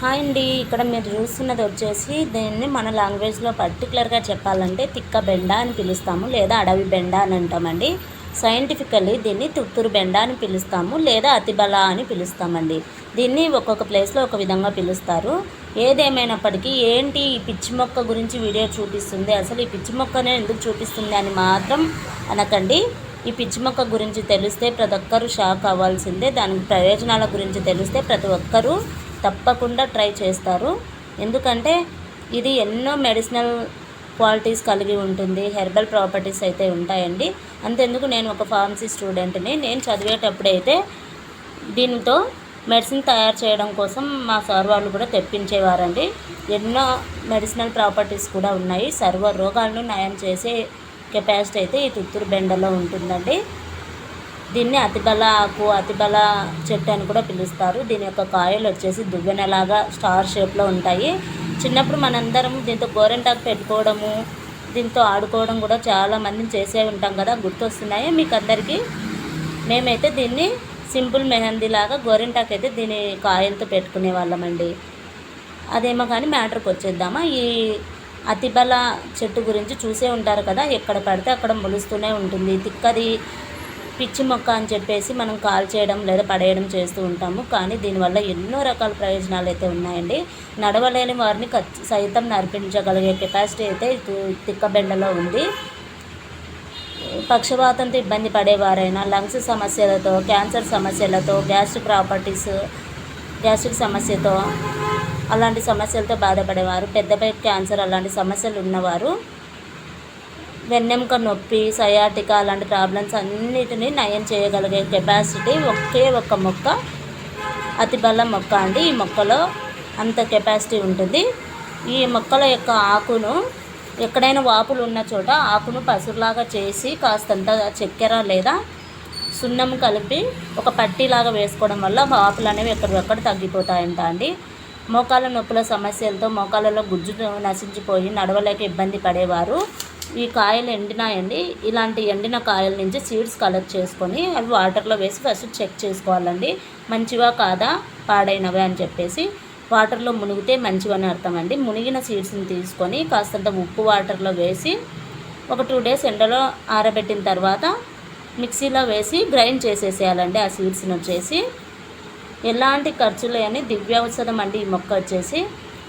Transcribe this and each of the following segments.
Hi అండి. ఇక్కడ మీరు చూస్తున్నది వచ్చేసి దీన్ని మన లాంగ్వేజ్లో పర్టికులర్గా చెప్పాలంటే తిక్క బెండ అని పిలుస్తాము లేదా అడవి బెండ అని అంటామండి. సైంటిఫికల్లీ దీన్ని తుత్తూరు బెండ అని పిలుస్తాము లేదా అతిబల అని పిలుస్తామండి. దీన్ని ఒక్కొక్క ప్లేస్లో ఒక విధంగా పిలుస్తారు. ఏదేమైనప్పటికీ ఏంటి ఈ పిచ్చి మొక్క గురించి వీడియో చూపిస్తుంది? అసలు ఈ పిచ్చి మొక్కనే ఎందుకు చూపిస్తుంది అని మాత్రం అనకండి. ఈ పిచ్చి మొక్క గురించి తెలిస్తే ప్రతి ఒక్కరూ షాక్ అవ్వాల్సిందే. దాని ప్రయోజనాల గురించి తెలిస్తే ప్రతి ఒక్కరూ తప్పకుండా ట్రై చేస్తారు. ఎందుకంటే ఇది ఎన్నో మెడిసినల్ క్వాలిటీస్ కలిగి ఉంటుంది. హెర్బల్ ప్రాపర్టీస్ అయితే ఉంటాయండి. అంతెందుకు నేను ఒక ఫార్మసీ స్టూడెంట్ని. నేను చదివేటప్పుడైతే దీనితో మెడిసిన్ తయారు చేయడం కోసం మా సార్ వాళ్ళు కూడా తెప్పించేవారండి. ఎన్నో మెడిసినల్ ప్రాపర్టీస్ కూడా ఉన్నాయి. సర్వ రోగాలను నయం చేసే కెపాసిటీ అయితే ఈ తుత్తూరు బెండలో ఉంటుందండి. దీన్ని అతిబల ఆకు అతిబల చెట్టు అని కూడా పిలుస్తారు. దీని యొక్క కాయలు వచ్చేసి దువ్వెనలాగా స్టార్ షేప్లో ఉంటాయి. చిన్నప్పుడు మనందరం దీంతో గోరెంటాకు పెట్టుకోవడము దీంతో ఆడుకోవడం కూడా చాలా మందిని చేసే ఉంటాం కదా గుర్తొస్తున్నాయి మీకు అందరికీ మేమైతే దీన్ని సింపుల్ మెహందీ లాగా గోరెంటాకు అయితే దీని కాయలతో పెట్టుకునే వాళ్ళమండి అదేమో కానీ మ్యాటర్కి వచ్చేద్దామా? ఈ అతిబల చెట్టు గురించి చూసే ఉంటారు కదా ఎక్కడ పడితే అక్కడ మొలుస్తూనే ఉంటుంది. తిక్కది పిచ్చి మొక్క అని చెప్పేసి మనం కాల్ చేయడం లేదా పడేయడం చేస్తూ ఉంటాము. కానీ దీనివల్ల ఎన్నో రకాల ప్రయోజనాలు అయితే ఉన్నాయండి. నడవలేని వారిని ఖచ్చి సైతం నడిపించగలిగే కెపాసిటీ అయితే తిక్కబెండలో ఉంది. పక్షవాతంతో ఇబ్బంది పడేవారైనా లంగ్స్ సమస్యలతో క్యాన్సర్ సమస్యలతో గ్యాస్ట్రిక్ ప్రాపర్టీస్ గ్యాస్ట్రిక్ సమస్యతో అలాంటి సమస్యలతో బాధపడేవారు. పెద్దపై క్యాన్సర్ అలాంటి సమస్యలు ఉన్నవారు వెన్నెముక నొప్పి సయాటికా అలాంటి ప్రాబ్లమ్స్ అన్నిటినీ నయం చేయగలిగే కెపాసిటీ ఒకే ఒక్క మొక్క అతి బల మొక్క అండి. ఈ మొక్కలో అంత కెపాసిటీ ఉంటుంది. ఈ మొక్కల యొక్క ఆకును ఎక్కడైనా వాపులు ఉన్న చోట ఆకును పసురులాగా చేసి కాస్తంత చక్కెర లేదా సున్నం కలిపి ఒక పట్టీలాగా వేసుకోవడం వల్ల వాపులు అనేవి ఎక్కడికక్కడ తగ్గిపోతాయంట అండి. మోకాల నొప్పుల సమస్యలతో మోకాలలో గుజ్జు నశించిపోయి నడవలేక ఇబ్బంది పడేవారు. ఈ కాయలు ఎండినాయండి. ఇలాంటి ఎండిన కాయల నుంచి సీడ్స్ కలెక్ట్ చేసుకొని అవి వాటర్లో వేసి ఫస్ట్ చెక్ చేసుకోవాలండి. మంచివా కాదా? పాడైనవే అని చెప్పేసి వాటర్లో మునిగితే మంచివని అర్థం అండి మునిగిన సీడ్స్ని తీసుకొని కాస్తంత ఉప్పు వాటర్లో వేసి ఒక టూ డేస్ ఎండలో ఆరబెట్టిన తర్వాత మిక్సీలో వేసి గ్రైండ్ చేసేసేయాలండి ఆ సీడ్స్ని వచ్చేసి. ఎలాంటి ఖర్చు లేని దివ్యౌషధం అండి ఈ మొక్క వచ్చేసి.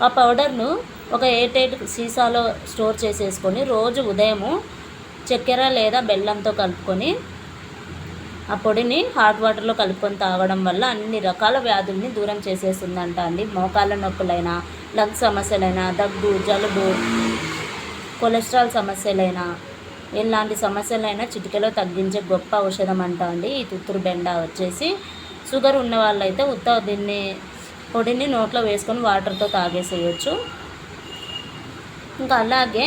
ఆ పౌడర్ను ఒక ఎయిట్ ఎయిట్ సీసాలో స్టోర్ చేసేసుకొని రోజు ఉదయము చక్కెర లేదా బెల్లంతో కలుపుకొని ఆ పొడిని హాట్ వాటర్లో కలుపుకొని తాగడం వల్ల అన్ని రకాల వ్యాధుల్ని దూరం చేసేస్తుందంట అండి. మోకాళ్ళ నొప్పులైనా లంగ్ సమస్యలైనా దగ్గు జలుబు కొలెస్ట్రాల్ సమస్యలైనా ఎలాంటి సమస్యలైనా చిటికలో తగ్గించే గొప్ప ఔషధం అంట అండి. ఈ తుత్తురు బెండ వచ్చేసి షుగర్ ఉన్న వాళ్ళైతే ఉత్త దీన్ని పొడిని నోట్లో వేసుకొని వాటర్తో తాగేసేయచ్చు. ఇంకా అలాగే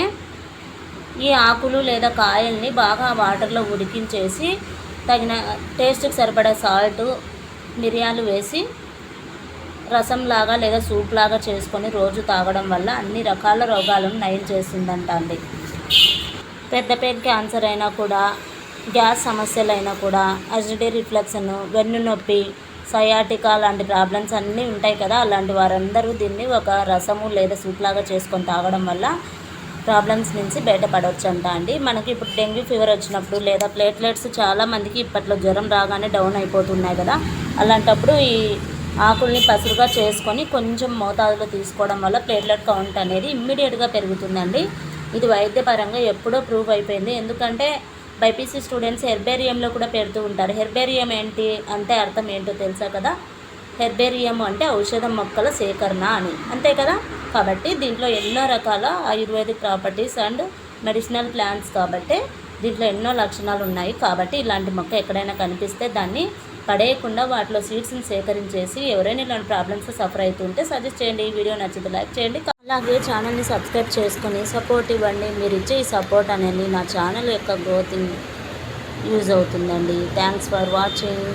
ఈ ఆకులు లేదా కాయల్ని బాగా వాటర్లో ఉడికించేసి తగిన టేస్ట్కి సరిపడా సాల్ట్ మిరియాలు వేసి రసంలాగా లేదా సూప్ లాగా చేసుకొని రోజు తాగడం వల్ల అన్ని రకాల రోగాలను నయం చేస్తుందంట అండి. పెద్ద పెద్ద క్యాన్సర్ అయినా కూడా గ్యాస్ సమస్యలైనా కూడా అసిడిటీ రిఫ్లెక్షన్ వెన్ను నొప్పి సయాటికా లాంటి ప్రాబ్లమ్స్ అన్నీ ఉంటాయి కదా. అలాంటి వారందరూ దీన్ని ఒక రసము లేదా సూప్ లాగా చేసుకొని తాగడం వల్ల ప్రాబ్లమ్స్ నుంచి బయటపడవచ్చు అంట అండి. మనకి ఇప్పుడు డెంగ్యూ ఫీవర్ వచ్చినప్పుడు లేదా ప్లేట్లెట్స్ చాలామందికి ఇప్పట్లో జ్వరం రాగానే డౌన్ అయిపోతున్నాయి కదా. అలాంటప్పుడు ఈ ఆకుల్ని పసురుగా చేసుకొని కొంచెం మోతాదులో తీసుకోవడం వల్ల ప్లేట్లెట్ కౌంట్ అనేది ఇమ్మీడియట్గా పెరుగుతుందండి. ఇది వైద్యపరంగా ఎప్పుడో ప్రూవ్ అయిపోయింది. ఎందుకంటే బైపీసీ స్టూడెంట్స్ హెర్బేరియంలో కూడా పెడుతూ ఉంటారు. హెర్బేరియం ఏంటి అంటే అర్థం ఏంటో తెలుసా కదా? హెర్బేరియం అంటే ఔషధ మొక్కల సేకరణ అని. అంతే కదా? కాబట్టి దీంట్లో ఎన్నో రకాల ayurvedic properties and medicinal plants కాబట్టి దీంట్లో ఎన్నో లక్షణాలు ఉన్నాయి. కాబట్టి ఇలాంటి మొక్క ఎక్కడైనా కనిపిస్తే దాన్ని పడేయకుండా వాటిలో సీడ్స్ని సేకరించేసి ఎవరైనా ఇలాంటి ప్రాబ్లమ్స్ సఫర్ అవుతుంటే సజెస్ట్ చేయండి. ఈ వీడియో నచ్చితే లైక్ చేయండి. అలాగే ఛానల్ని సబ్స్క్రైబ్ చేసుకొని సపోర్ట్ ఇవ్వండి. మీరు ఇచ్చే ఈ సపోర్ట్ అనేది నా ఛానల్ యొక్క గ్రోతింగ్ యూజ్ అవుతుందండి. Thanks for watching